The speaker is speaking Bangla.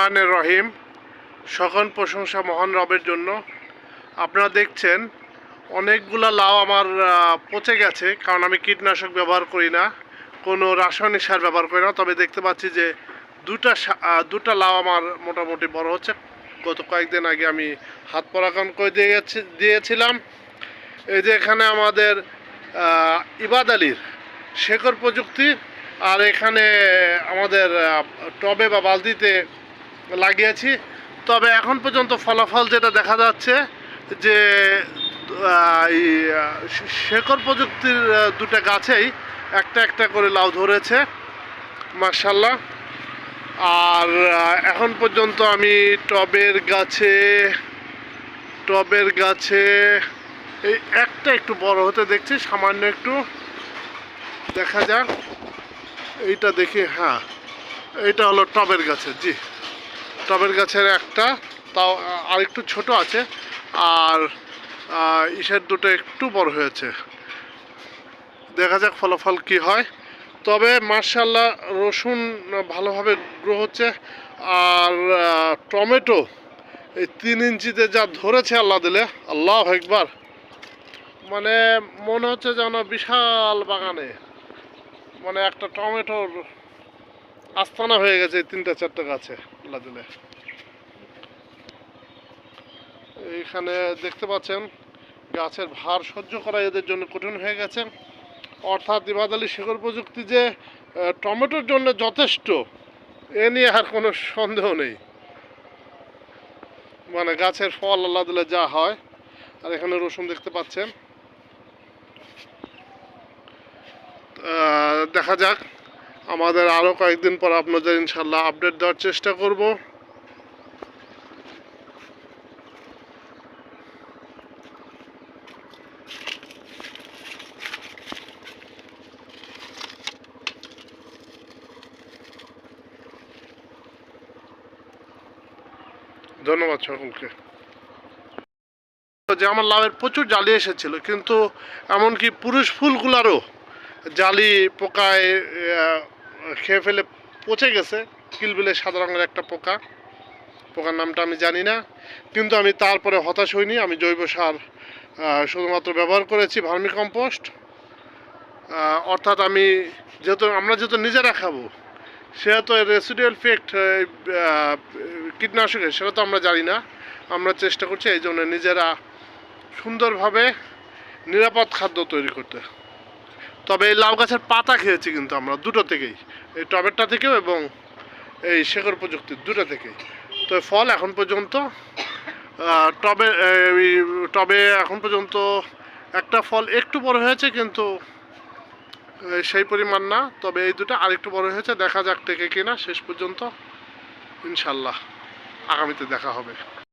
রহিম সকল প্রশংসা মহান রবের জন্য। আপনারা দেখছেন, অনেকগুলা লাউ আমার পচে গেছে, কারণ আমি কীটনাশক ব্যবহার করি না। কোনো রাসায়নিক সার ব্যবহার করি না, তবে দেখতে পাচ্ছি যে দুটা দুটা লাউ আমার মোটামুটি বড় হচ্ছে। গত কয়েকদিন আগে আমি হাত পরাগণ করে দিয়ে গেছি দিয়েছিলাম। এই যে এখানে আমাদের ইবাদ আলীর শেখর প্রযুক্তি, আর এখানে আমাদের টবে বা বালতিতে লাগিয়েছি। তবে এখন পর্যন্ত ফলাফল যেটা দেখা যাচ্ছে যে আহ, প্রযুক্তির দুটা গাছেই একটা একটা করে লাউ ধরেছে মার্শাল্লাহ আর এখন পর্যন্ত আমি টবের গাছে টবের গাছে এই একটা একটু বড় হতে দেখছি সামান্য একটু। দেখা যাক এইটা দেখি হ্যাঁ এইটা হলো টবের গাছে জি। টবের গাছের একটা, তাও, আ- আরেকটু ছোট আছে, আর ইসের দুটো একটু বড় হয়েছে। দেখা যাক ফলাফল কি হয়। তবে মার্শাল্লাহ রসুন ভালোভাবে গ্রো হচ্ছে, আর টমেটো এই তিন ইঞ্চিতে যা ধরেছে আল্লাহ দিলে, আল্লাহ একবার মানে মনে হচ্ছে যেন বিশাল বাগানে। মানে একটা টমেটোর আস্তানা হয়ে গেছে তিনটা চারটা গাছে আল্লাহ দিলে। এইখানে দেখতে পাচ্ছেন, গাছের ভার সহ্য করা এদের জন্য কঠিন হয়ে গেছে। অর্থাৎ ইবাদ আলী শেখর প্রযুক্তি যে টমেটোর জন্য যথেষ্ট, এ নিয়ে আর কোনো সন্দেহ নেই। মানে গাছের ফল আল্লাহ দিলে যা হয়। আর এখানে রসুন দেখতে পাচ্ছেন। দেখা যাক, আমাদের আরও কয়েকদিন পর আপনাদের ইনশাল্লাহ আপডেট দেওয়ার চেষ্টা করব। ধন্যবাদ সকলকে। যে আমার লাভের প্রচুর জালি এসেছিল, কিন্তু এমনকি পুরুষ ফুলগুলারও জালি পোকায় খেয়ে ফেলে পচে গেছে। কিলবিলে সাদা রঙের একটা পোকা। পোকার নামটা আমি জানি না, কিন্তু আমি তারপরে হতাশ হইনি। আমি জৈব সার শুধুমাত্র ব্যবহার করেছি ভার্মি কম্পোস্ট অর্থাৎ আমি যেহেতু, আমরা যেহেতু নিজেরা খাব সেহেতু রেসিডুয়াল ফেক্ট কীটনাশকের, সেটা তো আমরা জানি না। আমরা চেষ্টা করছি এই জন্য নিজেরা সুন্দরভাবে নিরাপদ খাদ্য তৈরি করতে। তবে এই লাউ গাছের পাতা খেয়েছি কিন্তু আমরা, দুটো থেকেই। এই টবেরটা থেকেও এবং এই শেখর প্রযুক্তির দুটো থেকেই। তো ফল এখন পর্যন্ত টবে টবে এখন পর্যন্ত একটা ফল একটু বড় হয়েছে কিন্তু সেই পরিমাণ না, তবে এই দুটো আরেকটু বড় হয়েছে, দেখা যাক টেকে কিনা, শেষ পর্যন্ত ইনশাল্লাহ আগামীতে দেখা হবে।